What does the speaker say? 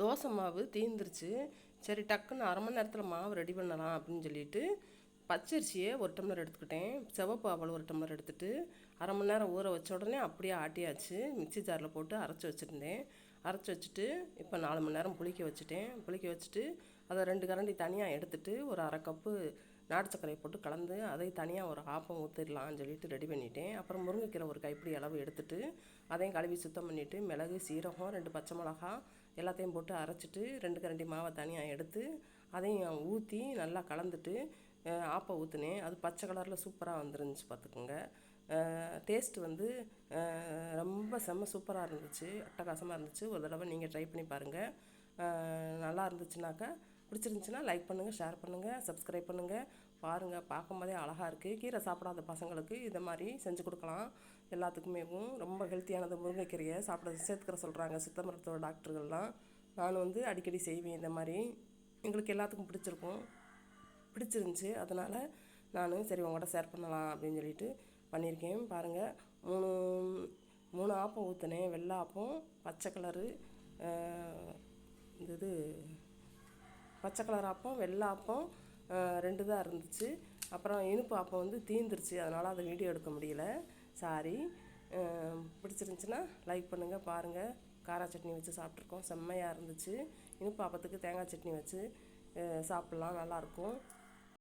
தோசை மாவு தீந்துருச்சு. சரி டக்குன்னு அரை மணி நேரத்தில் மாவு ரெடி பண்ணலாம் அப்படின்னு சொல்லிட்டு பச்சரிசியை ஒரு டம்ளர் எடுத்துக்கிட்டேன். சிவப்பு அவல் ஒரு டம்ளர் எடுத்துகிட்டு அரை மணி நேரம் ஊற வச்ச உடனே அப்படியே ஆட்டியாச்சு. மிக்ஸி ஜாரில் போட்டு அரைச்சி வச்சுருந்தேன். அரைச்சி வச்சுட்டு இப்போ நாலு மணி நேரம் புளிக்க வச்சுட்டேன். புளிக்க வச்சுட்டு அதை ரெண்டு கரண்டி தனியாக எடுத்துட்டு ஒரு அரை கப்பு நாட்டு சர்க்கரையை போட்டு கலந்து அதை தனியாக ஒரு ஆப்பம் ஊற்றிடலாம்னு சொல்லிட்டு ரெடி பண்ணிட்டேன். அப்புறம் முருங்கைக்கீரை ஒரு கைப்பிடி அளவு எடுத்துகிட்டு அதையும் கழுவி சுத்தம் பண்ணிவிட்டு மிளகு சீரகம் ரெண்டு பச்சை மிளகா எல்லாத்தையும் போட்டு அரைச்சிட்டு ரெண்டு கரண்டி மாவை தனியாக எடுத்து அதையும் ஊற்றி நல்லா கலந்துட்டு ஆப்பை ஊற்றுனேன் ஊற்றினேன் அது பச்சை கலரில் சூப்பராக வந்துருந்துச்சு பார்த்துக்கோங்க டேஸ்ட்டு வந்து ரொம்ப செம்ம சூப்பராக இருந்துச்சு அட்டகாசமாக இருந்துச்சு. ஒரு தடவை நீங்கள் ட்ரை பண்ணி பாருங்கள் நல்லா இருந்துச்சுனாக்கா பிடிச்சிருந்துச்சுன்னா லைக் பண்ணுங்கள் ஷேர் பண்ணுங்கள் சப்ஸ்கிரைப் பண்ணுங்கள் பாருங்கள் பார்க்கும்போதே அழகாக இருக்குது கீரை சாப்பிடாத பசங்களுக்கு இதை மாதிரி செஞ்சு கொடுக்கலாம். எல்லாத்துக்குமே ரொம்ப ஹெல்த்தியானது முருங்கைக்கீரையை சாப்பிட சேர்த்துக்கிற சொல்கிறாங்க சித்த மருத்துவ டாக்டர்கள்லாம். நான் வந்து அடிக்கடி செய்வேன் இந்த மாதிரி. எங்களுக்கு எல்லாத்துக்கும் பிடிச்சிருக்கும். பிடிச்சிருந்துச்சி. அதனால் நான் சரி உங்கள்கிட்ட ஷேர் பண்ணலாம் அப்படின்னு சொல்லிட்டு பண்ணியிருக்கேன். பாருங்கள் மூணு மூணு ஆப்பம் ஊற்றினேன் வெள்ளை ஆப்பம் பச்சை கலரு இந்த இது பச்சை கலர் அப்பம் வெள்ளை அப்பம் ரெண்டு தான் இருந்துச்சு. அப்புறம் இனிப்பு அப்பம் வந்து தீந்துருச்சு. அதனால் அதை வீடியோ எடுக்க முடியல. சாரி பிடிச்சிருந்துச்சின்னா லைக் பண்ணுங்கள் பாருங்கள் காரா சட்னி வச்சு சாப்பிட்ருக்கோம் செம்மையாக இருந்துச்சு. இனிப்பு ஆப்பத்துக்கு தேங்காய் சட்னி வச்சு சாப்பிட்லாம். நல்லாயிருக்கும்